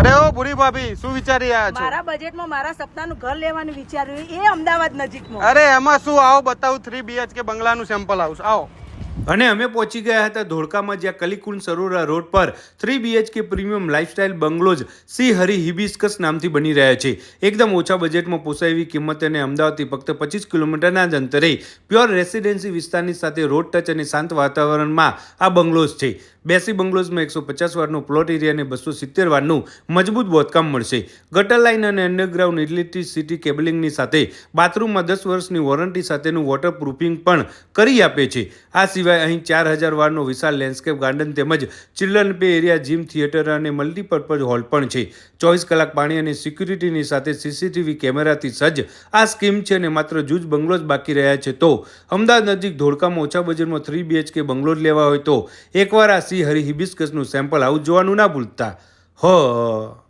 અરે ઓ બુરી ભાભી શું વિચારી રહ્યા છો? મારા બજેટમાં મારા સપનાનું ઘર લેવાનું વિચાર્યું એ અમદાવાદ નજીકમાં અરે એમાં શું? આવો બતાવું થ્રી બીએચકે બંગલાનું સેમ્પલ હાઉસ આવો. અને અમે પહોંચી ગયા હતા ધોળકામાં, જ્યાં કલીકુંડ સરોરા રોડ પર three BHK premium lifestyle bungalows Shri Hari Hibiscus નામથી બની રહ્યા છે. એકદમ ઓછા બજેટમાં પોસાય એવી કિંમત અને અમદાવાદથી ફક્ત પચીસ કિલોમીટરના જ અંતરે પ્યોર રેસિડેન્સી વિસ્તારની સાથે રોડ ટચ અને શાંત વાતાવરણમાં આ બંગલોઝ છે. બેસી બંગલોઝમાં એકસો પચાસ વારનું પ્લોટ એરિયા અને બસો સિત્તેર વારનું મજબૂત બાંધકામ મળશે. ગટર લાઇન અને અંડરગ્રાઉન્ડ ઇલેક્ટ્રિસિટી કેબલિંગની સાથે બાથરૂમમાં દસ વર્ષની વોરંટી સાથેનું વોટરપ્રૂફિંગ પણ કરી આપે છે. આ સિવાય અહીં ચાર હજાર વારનો વિશાળ લેન્ડસ્કેપ ગાર્ડન તેમજ children play area gym theatre અને મલ્ટીપર્પઝ હોલ પણ છે. ચોવીસ કલાક પાણી અને સિક્યુરિટીની સાથે સીસીટીવી કેમેરાથી સજ્જ. આ સ્કીમ છે અને માત્ર જૂજ બંગલો જ બાકી રહ્યા છે તો અમદાવાદ નજીક ધોળકામાં ઓછા બજેટમાં થ્રી બીએચકે બંગલોઝ લેવા હોય તો એકવાર આ સી હરિ હિબિસ્કસનું સેમ્પલ આવું જોવાનું ના ભૂલતા. હ.